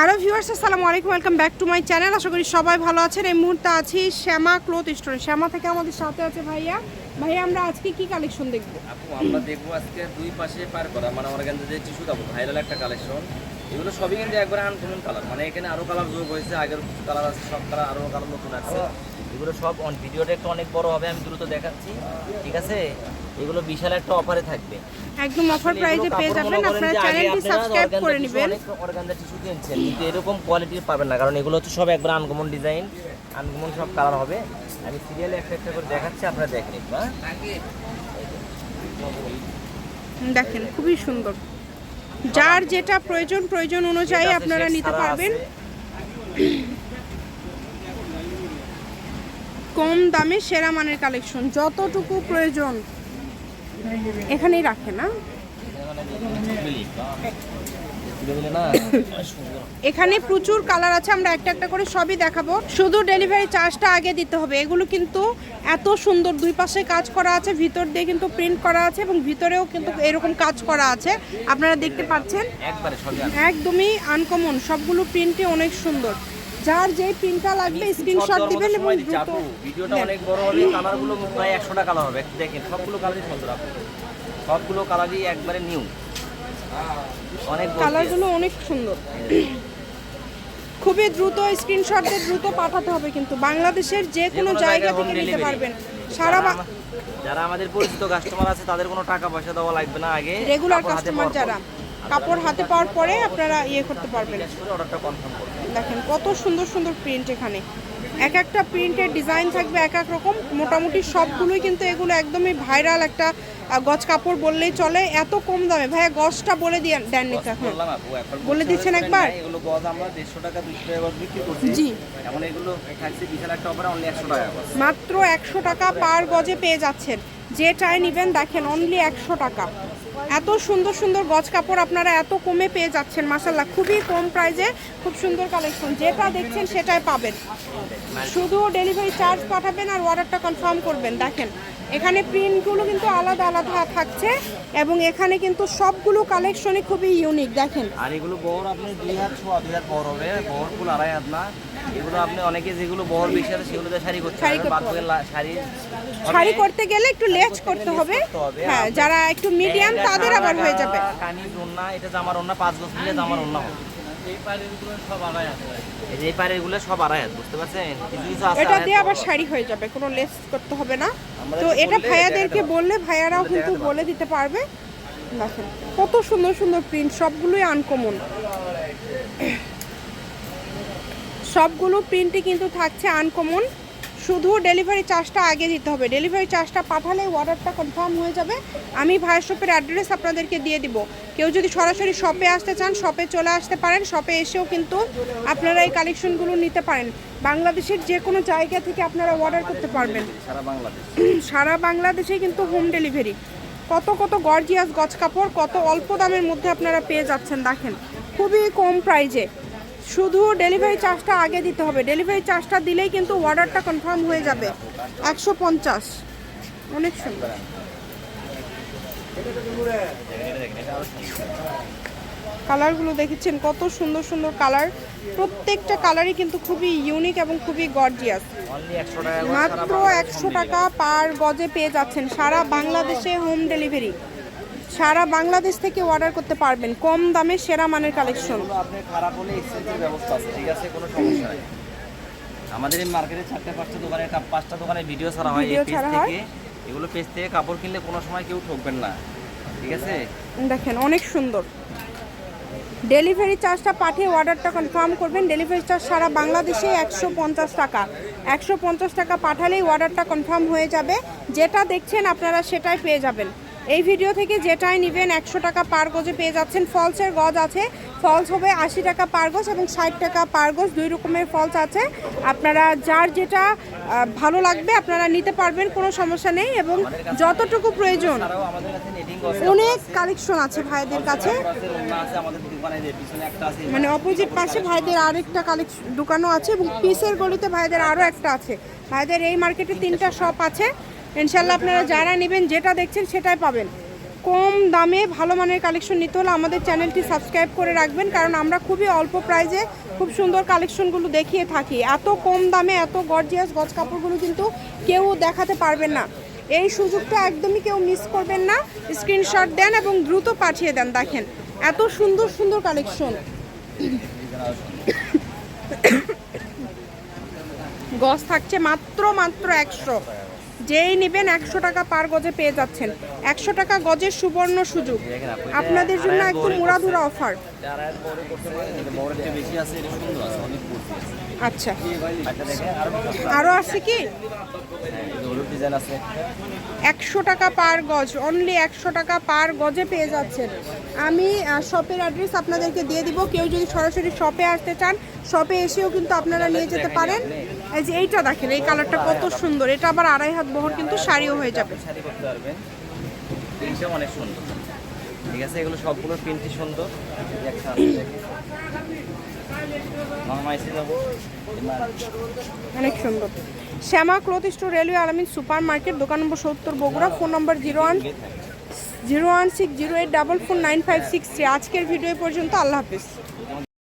Hello viewers, আসসালামু আলাইকুম, welcome back to my channel. আশা করি সবাই ভালো আছেন। এই মুহূর্তে আছি শ্যামা ক্লোথ স্টোরে। শ্যামা থেকে আমাদের সাথে আছে ভাইয়া। ভাইয়া, আমরা আজকে কি কালেকশন দেখব? আপু, আমরা দেখব আজকে দুই পাশে পার করা। মানে আমার এখানে যে টিস্যু কাপড় ভাইরাল একটা কালেকশন এগুলো সবই কিন্তু একবার আনকমন কালার মানে এখানে আরও কালার যোগ হয়েছে, আগের কালার আছে, সব কালার আরও কালার নতুন আছে। এগুলো সব অন ভিডিওটা একটু অনেক বড় হবে, আমি দ্রুত দেখাচ্ছি। ঠিক আছে? এগুলো বিশাল একটা অফারে থাকবে। একদম অফার প্রাইজে পেয়ে যাবেন। আপনারা চ্যানেলটি সাবস্ক্রাইব করে নেবেন। অর্গানজা টিস্যু কিনছেন কিন্তু এরকম কোয়ালিটির পাবেন না কারণ এগুলো হচ্ছে সব একবার আনকমন ডিজাইন আনকমন সব কালার হবে। আমি সিরিয়ালে একটা একটা করে দেখাচ্ছি আপনারা দেখেন একটু, হ্যাঁ? দেখেন খুবই সুন্দর। যার যেটা প্রয়োজন প্রয়োজন অনুযায়ী আপনারা নিতে পারবেন। কম দামে সেরা মানের কালেকশন যতটুকু প্রয়োজন। এখানেই রাখে না? এখানে প্রচুর কালার আছে আমরা একটা একটা করে সবই দেখাবো। শুধু ডেলিভারি চার্জটা আগে দিতে হবে। এগুলো কিন্তু এত সুন্দর দুই পাশে কাজ করা আছে ভিতর দিয়ে কিন্তু প্রিন্ট করা আছে এবং ভিতরেও কিন্তু এরকম কাজ করা আছে। আপনারা দেখতে পাচ্ছেন। একদমই আনকমন সবগুলো প্রিন্টই অনেক সুন্দর। যার যেই প্রিন্টটা লাগবে স্ক্রিনশট দিবেন এবং দ্রুত ভিডিওটা অনেক বড় হবে কালারগুলো প্রায় একশোটা কালার হবে। দেখেন সবগুলো কালারই সুন্দর আপু। সবগুলো কালারই একবারে নিউ অনেক কালারগুলো অনেক সুন্দর। খুবই দ্রুত স্ক্রিনশট দিয়ে দ্রুত পাঠাতে হবে কিন্তু। বাংলাদেশের যে কোনো জায়গা থেকে নিতে পারবেন। সারা যারা আমাদের পরিচিত কাস্টমার আছে তাদের কোনো টাকা পয়সা দেওয়া লাগবে না আগে। রেগুলার কাস্টমার যারা। কাপড় হাতে পাওয়ার পরে আপনারা ইয়ে করতে পারবেন। দেখেন কত সুন্দর সুন্দর প্রিন্ট এখানে। এক একটা প্রিন্টের ডিজাইন থাকবে এক এক রকম। মোটামুটি সবগুলোই কিন্তু এগুলো একদমই ভাইরাল একটা গজ কাপড় বললেই চলে। এত কম দামে। ভাইয়া গজটা বলে দিয়ে দেননি তো এখন। বলে দিচ্ছেন একবার? এগুলো জি। মাত্র একশো টাকা পার গজে পেয়ে যাচ্ছেন। যেটাই নেবেন, দেখেন অনলি একশো টাকা। এত সুন্দর সুন্দর গজ কাপড় আপনারা এত কমে পেয়ে যাচ্ছেন মাসাল্লাহ খুবই কম প্রাইজে খুব সুন্দর কালেকশন যেটা দেখছেন সেটাই পাবেন। শুধু ডেলিভারি চার্জ পাঠাবেন আর অর্ডারটা কনফার্ম করবেন। দেখেন, এখানে প্রিন্টগুলো কিন্তু আলাদা আলাদা থাকছে এবং এখানে কিন্তু সবগুলো কালেকশনই খুবই ইউনিক দেখেন। আর এগুলো বহর আপনি দুই হাত দুই হাত বহর হবে। বহর ফুল আড়াই হাত না। এগুলো আপনি অনেকে যেগুলো বহর বেশি আছে সেগুলো দিয়ে শাড়ি করতে শাড়ি করতে শাড়ি শাড়ি করতে গেলে একটু লেচ করতে হবে। হ্যাঁ যারা একটু মিডিয়াম তাদের আবার হয়ে যাবে। কামিজ ওড়না এটা জামার ওড়না পাঁচ গজ মিলে জামার ওড়না হবে এই পাড়েরগুলো সব আড়াই হাত এই সব আড়াই বুঝতে পারছেন? এটা দিয়ে আবার শাড়ি হয়ে যাবে কোনো লেস করতে হবে না। তো এটা ভাইয়াদেরকে বললে ভাইয়ারাও কিন্তু বলে দিতে পারবে। দেখেন কত সুন্দর সুন্দর প্রিন্ট সবগুলোই আনকমন সবগুলো প্রিন্টই কিন্তু থাকছে আনকমন শুধু ডেলিভারি চার্জটা আগে দিতে হবে। ডেলিভারি চার্জটা পাঠালে অর্ডারটা কনফার্ম হয়ে যাবে। আমি ভাইয়ের শপের অ্যাড্রেস আপনাদেরকে দিয়ে দিব। কেউ যদি সরাসরি শপে আসতে চান শপে চলে আসতে পারেন। শপে এসেও কিন্তু আপনারা এই কালেকশনগুলো নিতে পারেন। বাংলাদেশের যে কোনো জায়গা থেকে আপনারা অর্ডার করতে পারবেন। সারা বাংলাদেশ। কিন্তু হোম ডেলিভারি কত কত গর্জিয়াস গজ কাপড় কত অল্প দামের মধ্যে আপনারা পেয়ে যাচ্ছেন দেখেন। খুবই কম প্রাইজে শুধু ডেলিভারি চার্জটা আগে দিতে হবে। ডেলিভারি চার্জটা দিলেই কিন্তু অর্ডারটা কনফার্ম হয়ে যাবে। একশো পঞ্চাশ। অনেক সুন্দর। কালারগুলো দেখেছেন? কত সুন্দর সুন্দর কালার প্রত্যেকটা কালারই কিন্তু খুবই ইউনিক এবং খুবই গর্জিয়াস মাত্র একশো টাকা পার গজে পেয়ে যাচ্ছেন সারা বাংলাদেশে হোম ডেলিভারি সারা বাংলাদেশ থেকে অর্ডার করতে পারবেন। কম দামে সেরা মানের কালেকশন এগুলো আপনি খারাপ হলে এক্সচেঞ্জের ব্যবস্থা আছে ঠিক আছে? কোনো সমস্যা নেই। আমাদের এই মার্কেটে চারটে পাঁচটা দোকানে কা- পাঁচটা দোকানে ভিডিও ছাড়া হয় এই পেজ ছাড়া হয়। থেকে। এগুলো পেজ থেকে কাপড় কিনলে কোনো সময় কেউ ঠকবেন না ঠিক আছে? দেখেন অনেক সুন্দর। ডেলিভারি চার্জটা পাঠিয়ে অর্ডারটা কনফার্ম করবেন। ডেলিভারি চার্জ সারা বাংলাদেশে একশো পঞ্চাশ টাকা। একশো পঞ্চাশ টাকা পাঠালেই অর্ডারটা কনফার্ম হয়ে যাবে। যেটা দেখছেন আপনারা সেটাই পেয়ে যাবেন। এই ভিডিও থেকে যেটাই নেবেন, একশো টাকা পার গজে পেয়ে যাচ্ছেন। ফলসের গজ আছে। ফলস হবে আশি টাকা পার গজ এবং ষাট টাকা পার গজ। দুই রকমের ফলস আছে। আপনারা যার যেটা ভালো লাগবে আপনারা নিতে পারবেন, কোনো সমস্যা নেই এবং যতটুকু প্রয়োজন, অনেক কালেকশন আছে ভাইদের কাছে। মানে অপোজিট পাশে ভাইদের আরেকটা কালেকশন দোকানও আছে এবং পিসের গলিতে ভাইদের আরও একটা আছে। ভাইদের এই মার্কেটে তিনটা শপ আছে। ইনশাল্লাহ আপনারা যারা নেবেন, যেটা দেখছেন সেটাই পাবেন। কম দামে ভালো মানের কালেকশন নিতে হলে আমাদের চ্যানেলটি সাবস্ক্রাইব করে রাখবেন, কারণ আমরা খুবই অল্প প্রাইজে খুব সুন্দর কালেকশনগুলো দেখিয়ে থাকি। এত কম দামে, এত গর্জিয়াস গজ কাপড়গুলো কিন্তু কেউ দেখাতে পারবেন না। এই সুযোগটা একদমই কেউ মিস করবেন না। স্ক্রিনশট দেন এবং দ্রুত পাঠিয়ে দেন, দেখেন। এত সুন্দর সুন্দর কালেকশন। গজ থাকছে মাত্র মাত্র একশো। যেই নেবেন একশো টাকা পার গজে পেয়ে যাচ্ছেন। একশো টাকা গজের সুবর্ণ সুযোগ। আপনাদের জন্য একদম করছে। অফার। আচ্ছা। আরও আরও আছে। কি? আছে। একশো টাকা পার গজ অনলি একশো টাকা পার গজে পেয়ে যাচ্ছেন। আমি শপের অ্যাড্রেস আপনাদেরকে দিয়ে দিব। কেউ যদি সরাসরি শপে আসতে চান শপে এসেও কিন্তু আপনারা নিয়ে যেতে পারেন। এই যে এইটা দেখেন এই কালারটা কত সুন্দর। এটা আবার আড়াই হাত বহর কিন্তু শাড়িও হয়ে যাবে। শাড়ি করতে পারবেন। প্রিন্টটা অনেক সুন্দর। ঠিক আছে এগুলো সবগুলো প্রিন্টই সুন্দর। অনেক সুন্দর। Shyama cloth store railway Alamin super market দোকান নম্বর সত্তর বগুড়া। ফোন নম্বর zero one zero one six zero eight double four nine five six three. আজকের ভিডিও পর্যন্ত। আল্লাহ হাফিজ।